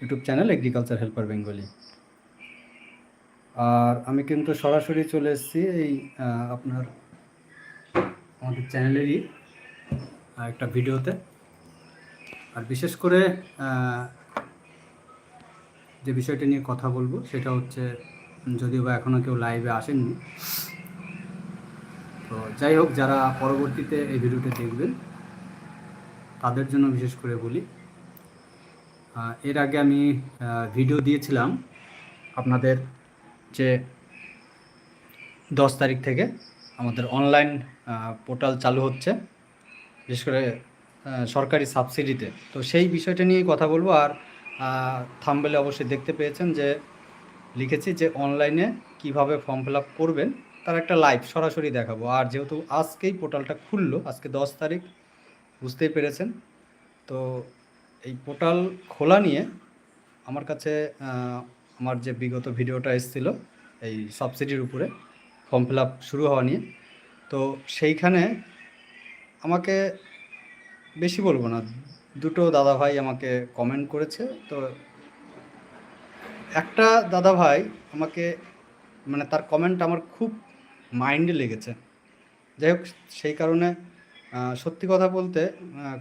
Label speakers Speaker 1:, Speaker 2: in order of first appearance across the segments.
Speaker 1: YouTube channel agriculture helper Bengali আর আমি কিন্তু সরাসরি চলে এসেছি এই আপনার, আমাদের চ্যানেলেরই একটা ভিডিওতে। আর বিশেষ করে যে বিষয়টা নিয়ে কথা বলব সেটা হচ্ছে, যদিও বা এখনও কেউ লাইভে আসেননি। তো যাই হোক, যারা পরবর্তীতে এই ভিডিওটা দেখবেন, তাদের জন্য বিশেষ করে বলি এর আগে আমি ভিডিও দিয়েছিলাম আপনাদের যে দশ তারিখ থেকে আমাদের অনলাইন পোর্টাল চালু হচ্ছে, বিশেষ করে সরকারি সাবসিডিতে তো সেই বিষয়টা নিয়েই কথা বলব। আর থাম্বেলে অবশ্যই দেখতে পেয়েছেন যে লিখেছি যে অনলাইনে কীভাবে ফর্ম ফিল আপ করবেন, তার একটা লাইভ সরাসরি দেখাবো। আর যেহেতু আজকেই পোর্টালটা খুললো, আজকে দশ তারিখ, বুঝতেই পেরেছেন। তো এই পোর্টাল খোলা নিয়ে আমার কাছে আমার যে বিগত ভিডিওটা এসেছিল, এই সাবসিডির উপরে ফর্ম ফিল শুরু হওয়া নিয়ে, তো সেইখানে আমাকে বেশি বলব না, দুটো দাদা ভাই আমাকে কমেন্ট করেছে, তো একটা দাদা ভাই আমাকে মানে তার কমেন্ট আমার খুব মাইন্ডে লেগেছে। যাই হোক, সেই কারণে সত্যি কথা বলতে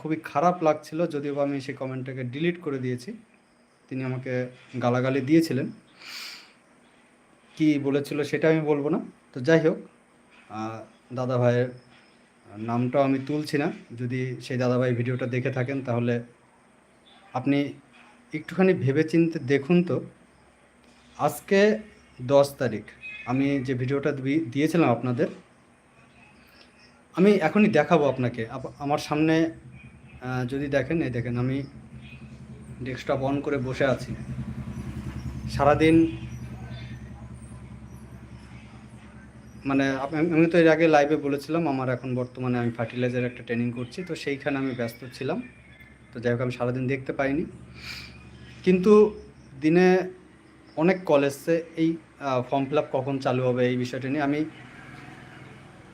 Speaker 1: খুবই খারাপ লাগছিল যদিও আমি সেই কমেন্টটাকে ডিলিট করে দিয়েছি। তিনি আমাকে গালাগালি দিয়েছিলেন। কি বলেছিল সেটা আমি বলব না। তো যাই হোক দাদা ভাইয়ের নামটাও আমি তুলছি না। যদি সেই দাদা ভাই ভিডিওটা দেখে থাকেন, তাহলে আপনি একটুখানি ভেবেচিন্তে দেখুন তো, আজকে দশ তারিখ, আমি যে ভিডিওটা দিয়েছিলাম আপনাদের আমি এখনই দেখাবো আপনাকে। আপ- আমার সামনে যদি দেখেন, এই দেখেন, আমি ডেস্কটপ অন করে বসে আছি। সারাদিন মানে আমি আমি তো এর আগে লাইভে বলেছিলাম, আমার এখন বর্তমানে আমি ফার্টিলাইজার একটা ট্রেনিং করছি, তো সেইখানে আমি ব্যস্ত ছিলাম। তো যাই হোক, আমি সারাদিন দেখতে পাইনি। কিন্তু দিনে অনেক কলেজে এই ফর্ম ফিল আপ কখন চালু হবে, এই বিষয়টা নিয়ে আমি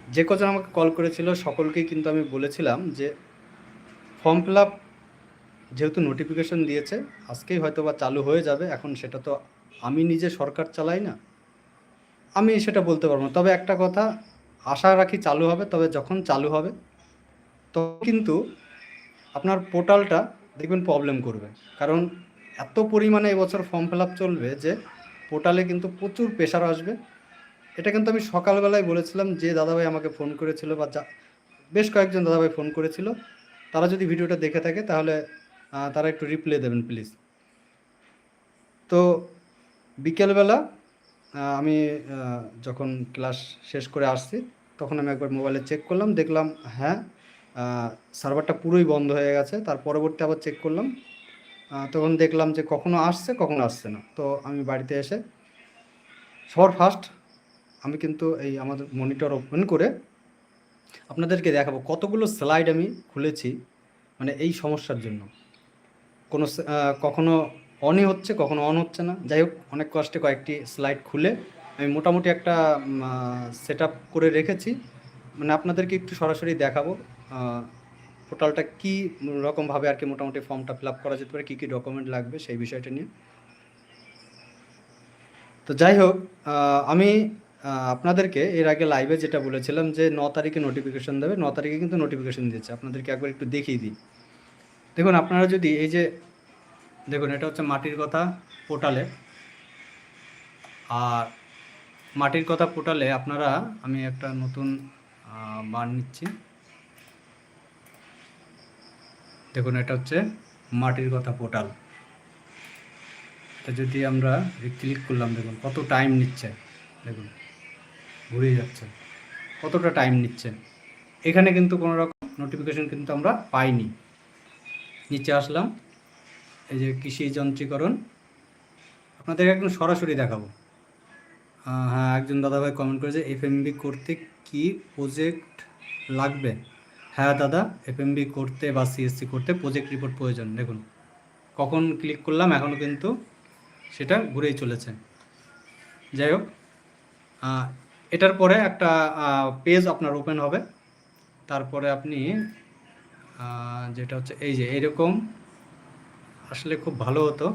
Speaker 1: যে কজন আমাকে কল করেছিল, সকলকেই কিন্তু আমি বলেছিলাম যে ফর্ম ফিল আপ যেহেতু নোটিফিকেশন দিয়েছে, আজকেই হয়তো বা চালু হয়ে যাবে। এখন সেটা তো আমি নিজে সরকার চালাই না। আমি সেটা বলতে পারব না। তবে একটা কথা, আশা রাখি চালু হবে, তবে যখন চালু হবে, তখন কিন্তু আপনার পোর্টালটা দেখবেন প্রবলেম করবে। কারণ এত পরিমাণে এবছর ফর্ম ফিল আপ চলবে যে, পোর্টালে কিন্তু প্রচুর প্রেশার আসবে। এটা কিন্তু আমি সকালবেলায় বলেছিলাম যে দাদাভাই আমাকে ফোন করেছিল বা বেশ কয়েকজন দাদাভাই ফোন করেছিল। তারা যদি ভিডিওটা দেখে থাকে তাহলে তারা একটু রিপ্লাই দেবেন প্লিজ তো বিকেলবেলা আমি যখন ক্লাস শেষ করে আসছি, তখন আমি একবার মোবাইলে চেক করলাম, দেখলাম হ্যাঁ সার্ভারটা পুরোই বন্ধ হয়ে গেছে, তার পরবর্তী আবার চেক করলাম। তখন দেখলাম যে কখনো আসছে কখনো আসছে না। তো আমি বাড়িতে এসে, সবার ফার্স্ট আমি কিন্তু এই আমাদের মনিটর ওপেন করে আপনাদেরকে দেখাবো কতগুলো স্লাইড আমি খুলেছি মানে এই সমস্যার জন্য। কোনো কখনো অনই হচ্ছে, কখনো অন হচ্ছে না। যাই হোক, অনেক কষ্টে কয়েকটি স্লাইড খুলে আমি মোটামুটি একটা সেট করে রেখেছি। মানে আপনাদেরকে একটু সরাসরি দেখাবো পোর্টালটা কী রকমভাবে আর কি মোটামুটি ফর্মটা ফিল আপ করা যেতে পারে, কী কী ডকুমেন্ট লাগবে সেই বিষয়টা নিয়ে। তো যাই হোক আমি আপনাদেরকে এর আগে লাইভে যেটা বলেছিলাম যে ন তারিখে নোটিফিকেশন দেবে, ন তারিখে কিন্তু নোটিফিকেশন দিয়েছে। আপনাদেরকে একবার একটু দেখিয়ে দিই। দেখুন, আপনারা যদি এই যে, দেখুন, এটা হচ্ছে মাটির কথা পোর্টালে। আর মাটির কথা পোর্টালে আপনারা, আমি একটা নতুন বার নিচ্ছি। দেখুন, এটা হচ্ছে মাটির কথা পোর্টাল। এটা যদি আমরা ক্লিক করলাম, দেখুন, কত টাইম নিচ্ছে। দেখুন। ঘুরে যাচ্ছে কতটা টাইম নিচ্ছে এখানে কিন্তু কোনো রকম নোটিফিকেশন কিন্তু আমরা পাইনি। নিচে আসলাম। এই যে কৃষি যন্ত্রীকরণ। আপনাদের একদম সরাসরি দেখাবো। হ্যাঁ একজন দাদাভাই কমেন্ট করেছে এফএমবি করতে কি প্রজেক্ট লাগবে? হ্যাঁ দাদা এফএমবি করতে বা সিএসসি করতে প্রজেক্ট রিপোর্ট প্রয়োজন। দেখুন, কখন ক্লিক করলাম এখনও কিন্তু সেটা ঘুরেই চলেছে। যাই হোক এটার পরে একটা পেজ আপনার ওপেন হবে। তারপরে আপনি যেটা হচ্ছে, এই যে এরকম, আসলে খুব ভালো হতো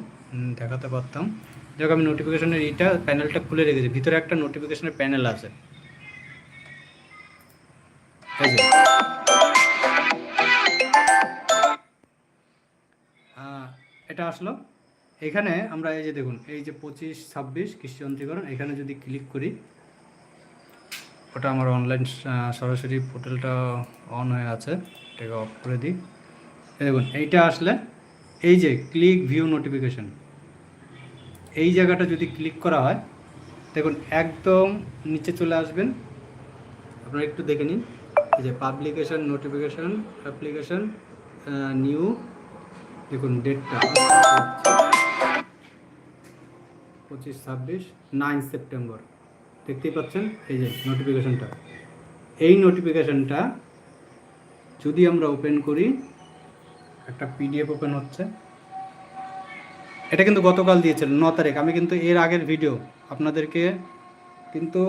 Speaker 1: দেখাতে পারতাম। যাক, আমি নোটিফিকেশনের এইটা প্যানেলটা খুলে রেখেছি। ভিতরে একটা নোটিফিকেশনের প্যানেল আছে। এটা আসলো। এখানে আমরা এই যে দেখুন, এই যে পঁচিশ, ছাব্বিশ কৃষি যন্ত্রীকরণ এখানে যদি ক্লিক করি ওটা আমার অনলাইন সরাসরি পোর্টালটা অন হয়ে আছে। এটাকে অফ করে দিই। দেখুন, এইটা আসলে এই যে ক্লিক ভিউ নোটিফিকেশন এই জায়গাটা যদি ক্লিক করা হয়, দেখুন একদম নিচে চলে আসবেন। আপনারা একটু দেখে নিন। এই যে পাবলিকেশন নোটিফিকেশন অ্যাপ্লিকেশন নিউ দেখুন ডেটটা পঁচিশ, ছাব্বিশ নাইন সেপ্টেম্বর দেখতেই পাচ্ছেন? এই যে নোটিফিকেশনটা এই নোটিফিকেশনটা যদি আমরা ওপেন করি, একটা পিডিএফ ওপেন হচ্ছে। এটা কিন্তু গতকাল দিয়েছিল ন তারিখ। আমি কিন্তু এর আগের ভিডিও আপনাদেরকে কিন্তু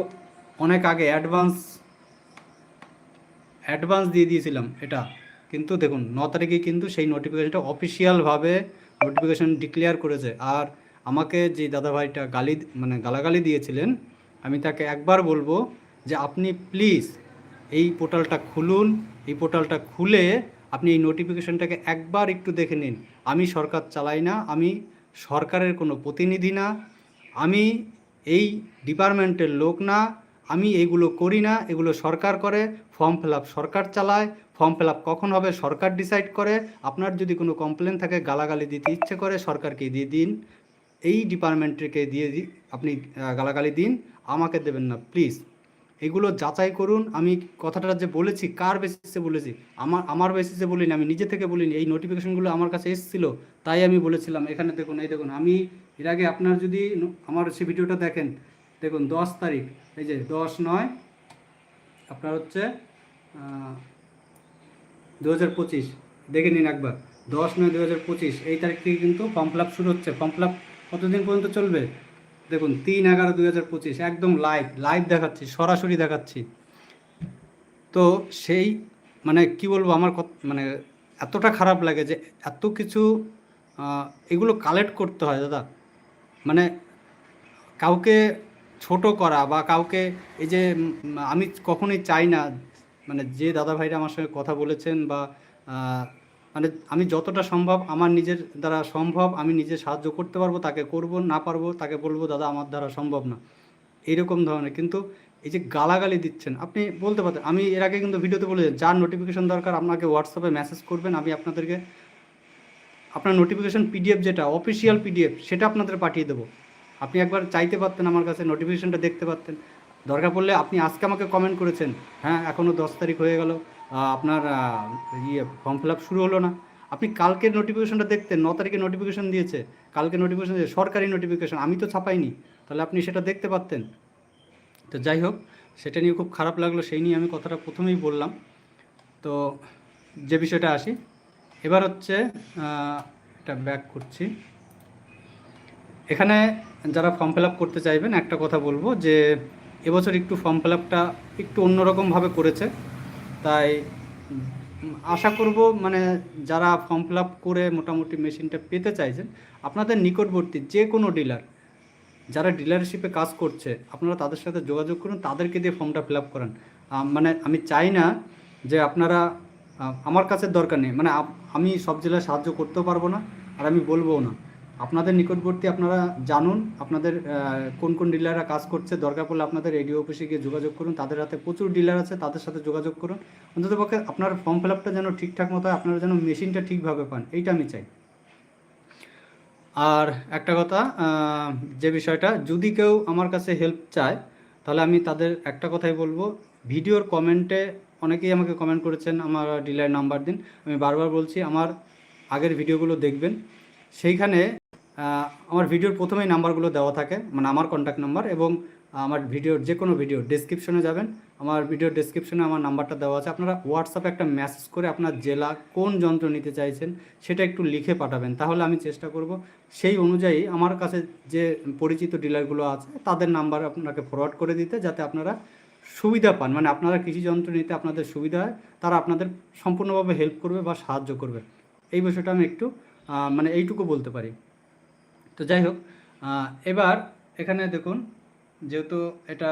Speaker 1: অনেক আগে অ্যাডভান্স অ্যাডভান্স দিয়ে দিয়েছিলাম এটা। কিন্তু দেখুন, ন তারিখে কিন্তু সেই নোটিফিকেশনটা অফিসিয়ালভাবে নোটিফিকেশন ডিক্লেয়ার করেছে। আর আমাকে যে দাদাভাইটা গালি মানে গালাগালি দিয়েছিলেন আমি তাকে একবার বলব যে আপনি প্লিজ এই পোর্টালটা খুলুন, এই পোর্টালটা খুলে আপনি এই নোটিফিকেশনটাকে একবার একটু দেখে নিন। আমি সরকার চালাই না, আমি সরকারের কোনো প্রতিনিধি না, আমি এই ডিপার্টমেন্টের লোক না, আমি এগুলো করি না, এগুলো সরকার করে, ফর্ম ফিল আপ সরকার চালায়, ফর্ম ফিল আপ কখন হবে সরকার ডিসাইড করে, আপনার যদি কোনো কমপ্লেন থাকে, গালাগালি দিতে ইচ্ছে করে, সরকারকে দিয়ে দিন। এই ডিপার্টমেন্টকে দিয়ে দি, আপনি গালাগালি দিন, আমাকে দেবেন না, প্লিজ। এগুলো যাচাই করুন, আমি কথাটা যে বলেছি, কার বেসিসে বলেছি, আমার আমার বেসিসে বলিনি, আমি নিজে থেকে বলিনি, এই নোটিফিকেশনগুলো আমার কাছে এসেছিল, তাই আমি বলেছিলাম, এখানে দেখুন, এই দেখুন, আমি এর আগে আপনার যদি আমার সে ভিডিওটা দেখেন, দেখুন, দশ তারিখ, এই যে দশ নয়, আপনার হচ্ছে দু হাজার পঁচিশ, দেখে নিন একবার, দশ নয় দু হাজার পঁচিশ, এই তারিখ থেকে কিন্তু ফর্ম ফিল আপ শুরু হচ্ছে ফর্ম আপ কতদিন পর্যন্ত চলবে? দেখুন, তিন এগারো দুই হাজার পঁচিশ, একদম লাইভ লাইভ দেখাচ্ছি, সরাসরি দেখাচ্ছি। তো সেই মানে কি বলব, আমার মানে এতটা খারাপ লাগে যে এত কিছু এগুলো কালেক্ট করতে হয়, দাদা। মানে কাউকে ছোট করা বা কাউকে, এই যে আমি কখনোই চাই না মানে যে দাদা ভাইরা আমার সঙ্গে কথা বলেছেন বা মানে আমি যতটা সম্ভব আমার নিজের দ্বারা সম্ভব আমি নিজে সাহায্য করতে পারব, তাকে করব, না পারব, তাকে বলব, দাদা, আমার দ্বারা সম্ভব না। এইরকম ধরনের। কিন্তু এই যে গালাগালি দিচ্ছেন, আপনি বলতে পারতেন আমি এর আগে কিন্তু ভিডিওতে বলেছি যার নোটিফিকেশন দরকার আপনাকে হোয়াটসঅ্যাপে মেসেজ করবেন, আমি আপনাদেরকে আপনার নোটিফিকেশন পিডিএফ যেটা অফিসিয়াল পিডিএফ সেটা আপনাদের পাঠিয়ে দেবো। আপনি একবার চাইতে পারতেন আমার কাছে নোটিফিকেশনটা দেখতে পারতেন। দরকার পড়লে আপনি আজকে আমাকে কমেন্ট করেছেন হ্যাঁ এখনও দশ তারিখ হয়ে গেল। আপনার ইয়ে ফর্ম ফিল আপ শুরু হলো না। আপনি কালকের নোটিফিকেশনটা দেখতেন, ন তারিখে নোটিফিকেশন দিয়েছে। কালকে নোটিফিকেশন দিয়েছে, সরকারি নোটিফিকেশন আমি তো ছাপাইনি। তাহলে আপনি সেটা দেখতে পারতেন। তো যাই হোক, সেটা নিয়ে খুব খারাপ লাগল, সেই নিয়ে আমি কথাটা প্রথমেই বললাম। তো যে বিষয়টা আসি, এবার হচ্ছে এটা ব্যাক করছি। এখানে যারা ফর্ম ফিল আপ করতে চাইবেন, একটা কথা বলব যে, এবছর একটু ফর্ম ফিল আপটা একটু অন্যরকমভাবে করেছে। তাই আশা করব মানে যারা ফর্ম ফিল আপ করে মোটামুটি মেশিনটা পেতে চাইছেন, আপনাদের নিকটবর্তী যে কোনো ডিলার যারা ডিলারশিপে কাজ করছে, আপনারা তাদের সাথে যোগাযোগ করুন, তাদেরকে দিয়ে ফর্মটা ফিল আপ করান। মানে আমি চাই না যে আপনারা আমার কাছে দরকার নেই মানে আমি সব জেলায় সাহায্য করতেও পারব না, আর আমি বলবোও না। আপনাদের নিকটবর্তী আপনারা জানুন, আপনাদের কোন কোন ডিলাররা কাজ করছে, দরকার পড়লে আপনাদের রেডিও অফিসে গিয়ে যোগাযোগ করুন, তাদের হাতে প্রচুর ডিলার আছে, তাদের সাথে যোগাযোগ করুন। অন্তত পক্ষে আপনার ফর্ম ফিল আপটা যেন ঠিকঠাক মতো হয়, আপনারা যেন মেশিনটা ঠিকভাবে পান, এইটা আমি চাই। আর একটা কথা যে বিষয়টা, যদি কেউ আমার কাছে হেল্প চায়, তাহলে আমি তাদের একটা কথাই বলব, ভিডিওর কমেন্টে অনেকেই আমাকে কমেন্ট করেছেন, আমার ডিলার নাম্বার দিন, আমি বারবার বলছি, আমার আগের ভিডিওগুলো দেখবেন, সেইখানে আমার ভিডিওর প্রথমেই নাম্বারগুলো দেওয়া থাকে মানে আমার কন্ট্যাক্ট নাম্বার এবং আমার ভিডিওর যে কোনো ভিডিও ডেসক্রিপশনে যাবেন। আমার ভিডিওর ডেসক্রিপশনে আমার নাম্বারটা দেওয়া আছে। আপনারা হোয়াটসঅ্যাপে একটা মেসেজ করে আপনার জেলা কোন যন্ত্র নিতে চাইছেন সেটা একটু লিখে পাঠাবেন। তাহলে আমি চেষ্টা করব। সেই অনুযায়ী আমার কাছে যে পরিচিত ডিলারগুলো আছে, তাদের নাম্বার আপনাকে ফরওয়ার্ড করে দিতে যাতে আপনারা সুবিধা পান। মানে আপনারা কৃষি যন্ত্র নিতে আপনাদের সুবিধা হয়, তারা আপনাদের সম্পূর্ণভাবে হেল্প করবে বা সাহায্য করবে। এই বিষয়টা আমি একটু মানে এইটুকু বলতে পারি। তো যাই হোক এবার এখানে দেখুন, যেহেতু এটা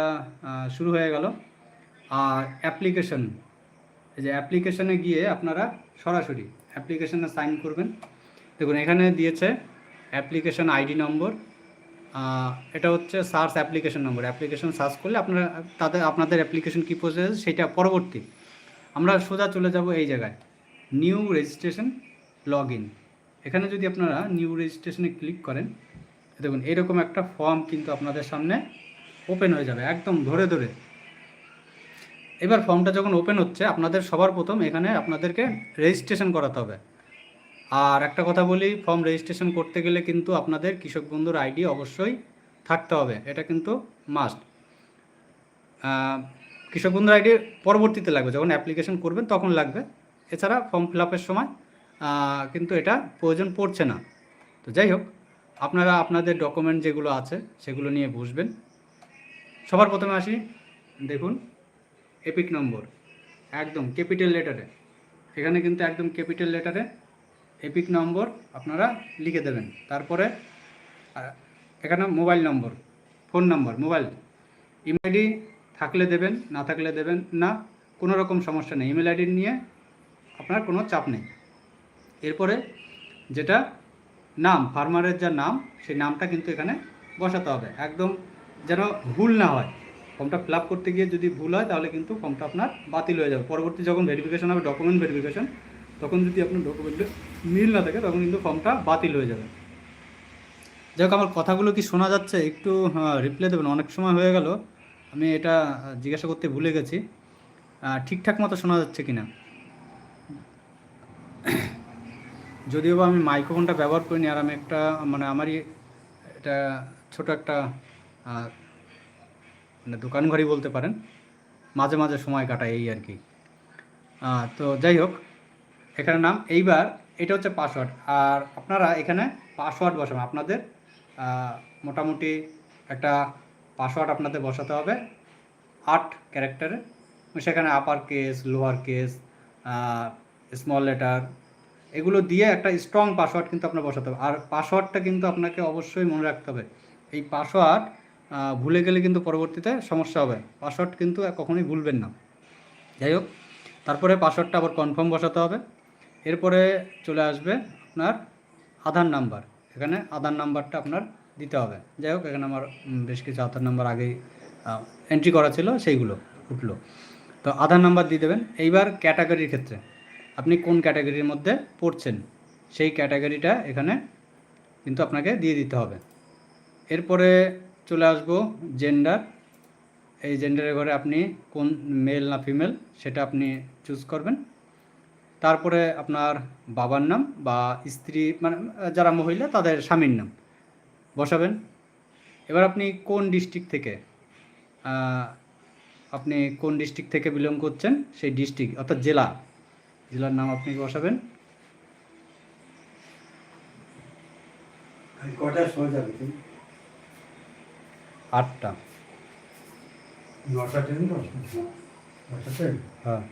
Speaker 1: শুরু হয়ে গেল, আর অ্যাপ্লিকেশন এই যে অ্যাপ্লিকেশনে গিয়ে আপনারা সরাসরি অ্যাপ্লিকেশনে সাইন করবেন। দেখুন, এখানে দিয়েছে অ্যাপ্লিকেশন আইডি নম্বর এটা হচ্ছে search application number application search করলে আপনারা, তাদের, আপনাদের অ্যাপ্লিকেশন কী প্রসেস সেটা পরবর্তী। আমরা সোজা চলে যাব এই জায়গায়। নিউ রেজিস্ট্রেশন লগ ইন এখানে যদি আপনারা নিউ রেজিস্ট্রেশনে ক্লিক করেন দেখুন, এরকম একটা ফর্ম কিন্তু আপনাদের সামনে ওপেন হয়ে যাবে, একদম ধরে ধরে। এবার ফর্মটা যখন ওপেন হচ্ছে, আপনাদের সবার প্রথম এখানে আপনাদেরকে রেজিস্ট্রেশন করাতে হবে। আর একটা কথা বলি ফর্ম রেজিস্ট্রেশন করতে গেলে কিন্তু আপনাদের কৃষক বন্ধুর আইডি অবশ্যই থাকতে হবে, এটা কিন্তু মাস্ট কৃষক বন্ধুর আইডি পরবর্তীতে লাগবে, যখন অ্যাপ্লিকেশন করবেন তখন লাগবে। এছাড়া ফর্ম ফিল আপের সময় কিন্তু এটা প্রয়োজন পড়ছে না। তো যাই হোক, আপনারা আপনাদের ডকুমেন্ট যেগুলো আছে সেগুলো নিয়ে বসবেন সবার প্রথমে আসি, দেখুন এপিক নম্বর একদম ক্যাপিটাল লেটারে এখানে কিন্তু একদম ক্যাপিটাল লেটারে এপিক নম্বর আপনারা লিখে দেবেন। তারপরে এখানে mobile number phone number mobile email ID থাকলে দেবেন, না থাকলে দেবেন না, কোনো রকম সমস্যা নেই। ইমেল আইডি নিয়ে আপনার কোনো চাপ নেই। এরপরে যেটা নাম ফার্মারের যা নাম, সেই নামটা কিন্তু এখানে বসাতে হবে। একদম যেন ভুল না হয়। ফর্মটা ফিল করতে গিয়ে যদি ভুল হয়, তাহলে কিন্তু ফর্মটা আপনার বাতিল হয়ে যাবে। পরবর্তী যখন ভেরিফিকেশন হবে ডকুমেন্ট ভেরিফিকেশন তখন যদি আপনার ডকুমেন্টে মিল না থাকে, তখন কিন্তু ফর্মটা বাতিল হয়ে যাবে। যাই হোক, আমার কথাগুলো কি শোনা যাচ্ছে? একটু রিপ্লাই দেবেন। অনেক সময় হয়ে গেল। আমি এটা জিজ্ঞাসা করতে ভুলে গেছি। ঠিকঠাক মতো শোনা যাচ্ছে কি না যদিও বা আমি মাইক্রোফোনটা ব্যবহার করিনি, আর আমি একটা মানে আমারই এটা ছোট একটা মানে দোকান ঘরই বলতে পারেন, মাঝে মাঝে সময় কাটায় এই আর কি। তো যাই হোক এখানে নাম, এইবার এটা হচ্ছে পাসওয়ার্ড আর আপনারা এখানে পাসওয়ার্ড বসাবেন। আপনাদের মোটামুটি একটা পাসওয়ার্ড আপনাদের বসাতে হবে, আট ক্যারেক্টারে সেখানে upper case lower case small letter এগুলো দিয়ে একটা স্ট্রং পাসওয়ার্ড কিন্তু আপনার বসাতে হবে। আর পাসওয়ার্ডটা কিন্তু আপনাকে অবশ্যই মনে রাখতে হবে। এই পাসওয়ার্ড ভুলে গেলে কিন্তু পরবর্তীতে সমস্যা হবে। পাসওয়ার্ড কিন্তু কখনোই ভুলবেন না। যাই হোক, তারপরে পাসওয়ার্ডটা আবার কনফার্ম বসাতে হবে। এরপরে চলে আসবে আপনার আধার নাম্বার এখানে আধার নাম্বারটা আপনার দিতে হবে। যাই হোক, এখানে আমার বেশ কিছু আধার নাম্বার আগেই এন্ট্রি করা ছিল, সেইগুলো উঠল। তো আধার নাম্বার দিয়ে দেবেন। এইবার ক্যাটাগরির ক্ষেত্রে। আপনি কোন ক্যাটাগরির মধ্যে পড়ছেন, সেই ক্যাটাগরিটা এখানে কিন্তু আপনাকে দিয়ে দিতে হবে। এরপরে চলে আসব জেন্ডার এই জেন্ডারের ঘরে আপনি কোন মেল না ফিমেল সেটা আপনি চুজ করবেন। তারপরে আপনার বাবার নাম বা স্ত্রী মানে যারা মহিলা তাদের স্বামীর নাম বসাবেন। এবার আপনি কোন ডিস্ট্রিক্ট থেকে আপনি কোন ডিস্ট্রিক্ট থেকে বিলং করছেন, সেই ডিস্ট্রিক্ট অর্থাৎ জেলা জেলার নাম আপনি বসাবেন?
Speaker 2: কটার সময় যাবে
Speaker 1: আটটা।
Speaker 2: নটা ট্রেন তো? নটা ট্রেন?
Speaker 1: হ্যাঁ।